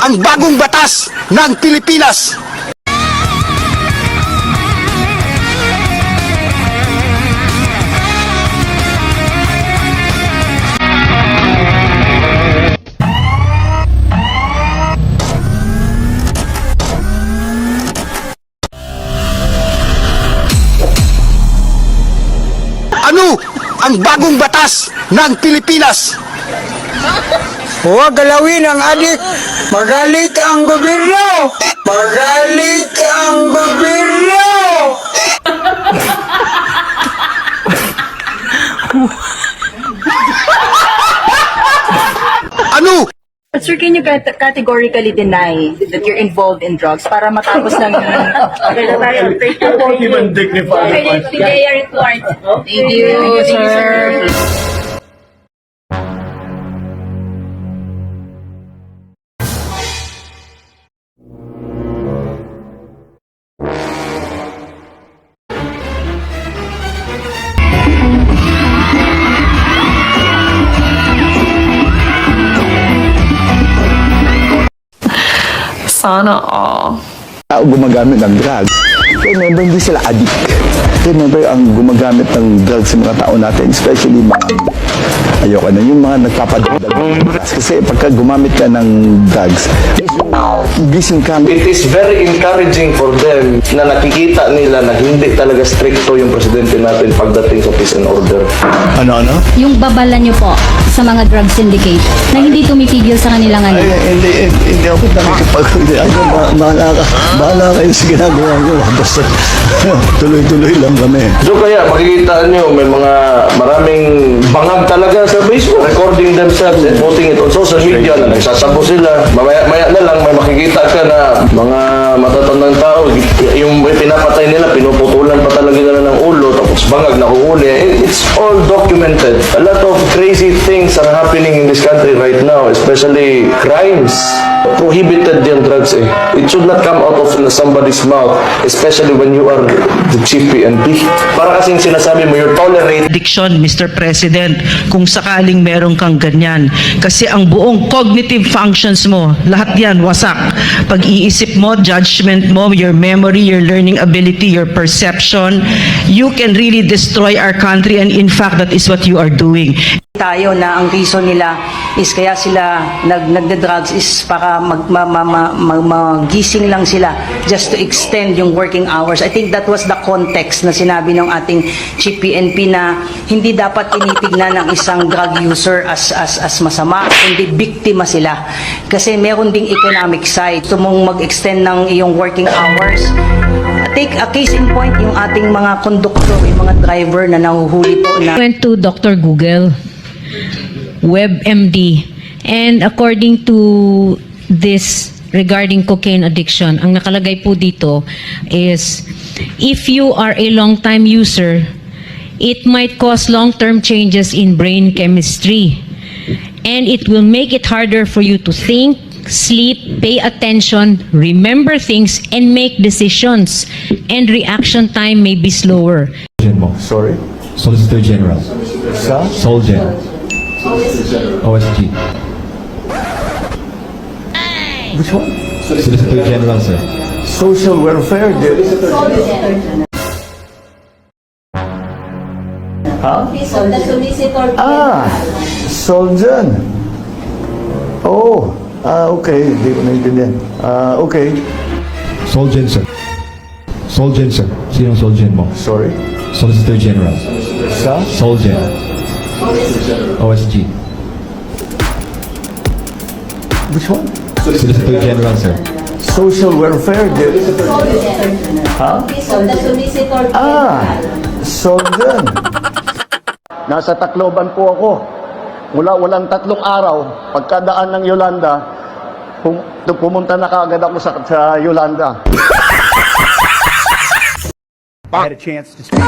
ang bagong batas ng Pilipinas. Ano ang bagong batas ng Pilipinas? Huwag galawin ang adik. Magalit ang gobyerno. Magalit ang gobyerno. Ano But sir, can you cat- categorically deny that you're involved in drugs para matapos ng... Thank you, sir. Sana all. tao gumagamit ng drugs. Remember, hindi sila addict. Remember, ang gumagamit ng drugs sa mga tao natin, especially mga, ayoko na, yung mga nagpapadagdag. Kasi pagka gumamit ka ng drugs, gising ka, It is very encouraging for them na nakikita nila na hindi talaga stricto yung presidente natin pagdating sa peace and order. ano, ano? yung babala nyo po sa mga drug syndicate na hindi tumitigil sa kanilang ano. Ay, hindi, hindi, hindi ako nakikipag... Ano, ba- bahala ka. Bahala kayo sa ginagawa nyo. Basta tuloy-tuloy lang kami. So kaya makikita nyo may mga maraming bangag talaga sa Facebook recording themselves and putting it on social media na nagsasabo sila. Mamaya-maya na lang may makikita ka na mga matatandang tao yung pinapatay nila pinuputulan pa talaga nila ng ulo bangag nakuhuli. It's all documented. A lot of crazy things are happening in this country right now especially crimes. Prohibited yung drugs eh. It should not come out of somebody's mouth especially when you are the chief PNP. Para kasing sinasabi mo, you're tolerate addiction, Mr. President, kung sakaling meron kang ganyan. Kasi ang buong cognitive functions mo, lahat yan wasak. Pag-iisip mo, judgment mo, your memory, your learning ability, your perception, you can really destroy our country and in fact, that is what you are doing. Tayo na ang reason nila is kaya sila nag nagde-drugs is para mag, ma, ma, ma, ma- magising lang sila just to extend yung working hours. I think that was the context na sinabi ng ating Chief PNP na hindi dapat tinitignan ng isang drug user as as as masama, kundi biktima sila. Kasi meron ding economic side. Gusto mong mag-extend ng iyong working hours. Take a case in point yung ating mga konduktor, yung mga driver na nahuhuli po na went to Dr. Google, WebMD, and according to this regarding cocaine addiction, ang nakalagay po dito is if you are a long-time user, it might cause long-term changes in brain chemistry. And it will make it harder for you to think, sleep, pay attention, remember things, and make decisions. And reaction time may be slower. Mo. Sorry? Solicitor General. Sa? Solgen. OSG. Which one? Solicitor General, sir. Social welfare. Di- Ah, Soljan. Oh, ah, okay. Hindi ko naintindihan. Ah, okay. Solgen, sir. Solgen, sir. Sinong Solgen mo? Sorry. Solicitor General. Sa? Solgen. OSG. Which one? Solicitor General, sir. Social welfare. di- Ha? Ah, Soljan. Nasa Tacloban po ako. Mula walang tatlong araw, pagkadaan ng Yolanda, pum- pumunta na kaagad ako sa, sa Yolanda. I had a chance to speak.